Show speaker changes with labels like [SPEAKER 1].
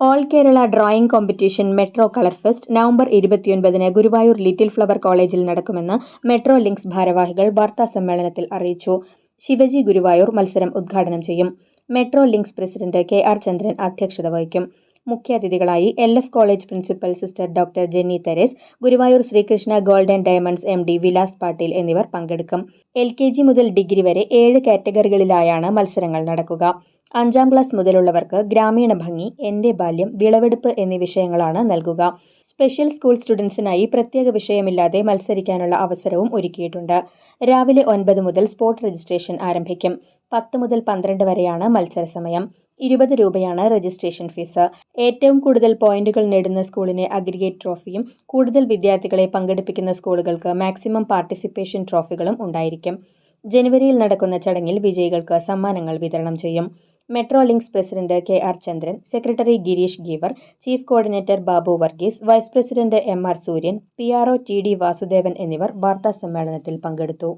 [SPEAKER 1] All Kerala drawing competition metro colour fest November ഇരുപത്തിയൊൻപതിന് Guruvayur little flower കോളേജിൽ നടക്കുമെന്ന് metro links ഭാരവാഹികൾ വാർത്താ സമ്മേളനത്തിൽ അറിയിച്ചു. ശിവജി ഗുരുവായൂർ മത്സരം ഉദ്ഘാടനം ചെയ്യും. Metro links president K R Chandran അധ്യക്ഷത വഹിക്കും. മുഖ്യാതിഥികളായി L F college principal sister doctor Jenny Therese Guruvayur Sreekrishna golden diamonds M D Vilas Patil എന്നിവർ പങ്കെടുക്കും. എൽ കെ ജി മുതൽ ഡിഗ്രി വരെ ഏഴ് കാറ്റഗറികളിലായാണ് മത്സരങ്ങൾ നടക്കുക. അഞ്ചാം ക്ലാസ് മുതലുള്ളവർക്ക് ഗ്രാമീണ ഭംഗി എന്റെ ബാല്യം വിളവെടുപ്പ് എന്നീ വിഷയങ്ങളാണ് നൽകുക. സ്പെഷ്യൽ സ്കൂൾ സ്റ്റുഡൻസിനായി പ്രത്യേക വിഷയമില്ലാതെ മത്സരിക്കാനുള്ള അവസരവും ഒരുക്കിയിട്ടുണ്ട്. രാവിലെ ഒൻപത് മുതൽ സ്പോട്ട് രജിസ്ട്രേഷൻ ആരംഭിക്കും. പത്ത് മുതൽ പന്ത്രണ്ട് വരെയാണ് മത്സര സമയം. ഇരുപത് രൂപയാണ് രജിസ്ട്രേഷൻ ഫീസ് ഏറ്റവും കൂടുതൽ പോയിന്റുകൾ നേടുന്ന സ്കൂളിനെ അഗ്രിഗേറ്റ് ട്രോഫിയും കൂടുതൽ വിദ്യാർത്ഥികളെ പങ്കെടുപ്പിക്കുന്ന സ്കൂളുകൾക്ക് മാക്സിമം പാർട്ടിസിപ്പേഷൻ ട്രോഫികളും ഉണ്ടായിരിക്കും. ജനുവരിയിൽ നടക്കുന്ന ചടങ്ങിൽ വിജയികൾക്ക് സമ്മാനങ്ങൾ വിതരണം ചെയ്യും. Metro links president K R Chandran secretary Girish Geevar chief coordinator Babu Varghese vice president M R Sooryan P R O T D Vasudevan എന്നിവർ വാർത്താ സമ്മേളനത്തിൽ പങ്കെടുത്തു.